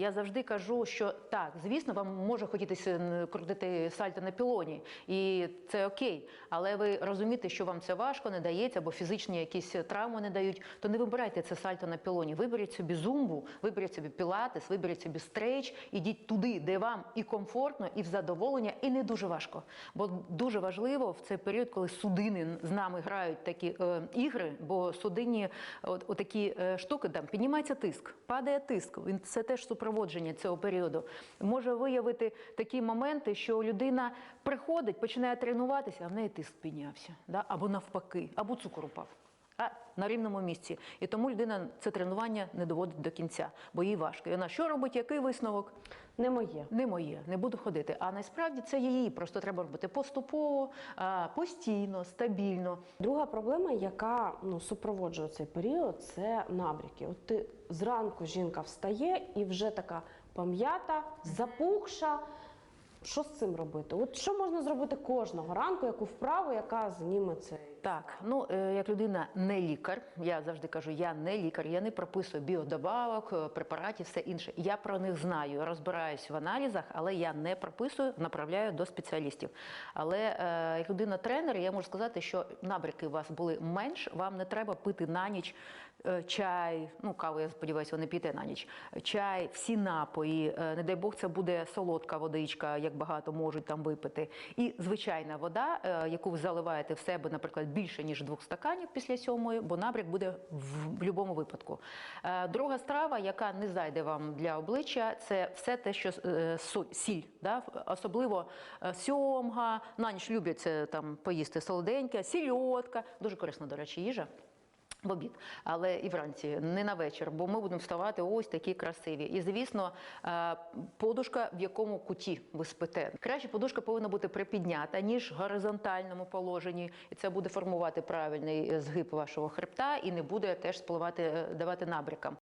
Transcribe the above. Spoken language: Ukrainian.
Я завжди кажу, що так, звісно, вам може хотітися крутити сальто на пілоні, і це окей. Але ви розумієте, що вам це важко, не дається, або фізичні якісь травми не дають. То не вибирайте це сальто на пілоні. Виберіть собі зумбу, виберіть собі пілатес, виберіть собі стрейч, ідіть туди, де вам і комфортно, і в задоволення, і не дуже важко. Бо дуже важливо в цей період, коли судини з нами грають такі е, ігри, бо судинні от, отакі е, штуки там піднімається тиск, падає тиск. Він це теж супроводження цього періоду. Може виявити такі моменти, що людина приходить, починає тренуватися, а в неї тиск піднявся, да? або навпаки, або цукор упав. А на рівному місці. І тому людина це тренування не доводить до кінця, бо їй важко. І вона що робить? Який висновок? Не моє. Не моє, не буду ходити. А насправді це її. Просто треба робити поступово, постійно, стабільно. Друга проблема, яка ну, супроводжує цей період, це набряки. От ти зранку жінка встає і вже така пам'ята, запухша. Що з цим робити? От що можна зробити кожного ранку, яку вправу, яка зніме цей Так, ну е, як людина не лікар, я завжди кажу, я не лікар, я не прописую біодобавок, е, препаратів, все інше. Я про них знаю, розбираюсь в аналізах, але я не прописую, направляю до спеціалістів. Але е, як людина-тренер, я можу сказати, що набряки у вас були менш, вам не треба пити на ніч чай, ну каву, я сподіваюся, ви не п'єте на ніч. Чай, всі напої, не дай Бог, це буде солодка водичка, як багато можуть там випити. І звичайна вода, е, яку ви заливаєте в себе, наприклад, більше ніж двох стаканів після сьомої, бо набряк буде в будь-якому випадку. Е, Друга страва, яка не зайде вам для обличчя, це все те, що е, сіль, да? особливо сьомга, на ніч люблять це там поїсти солоденьке, сільотка, дуже корисна, до речі, їжа. В обід, але і вранці, не на вечір, бо ми будемо вставати ось такі красиві. І звісно, е, подушка, в якому куті ви спите. Краще подушка повинна бути припіднята, ніж в горизонтальному положенні, і це буде формувати правильний е, згиб вашого хребта і не буде теж спливати, е, давати набрякам.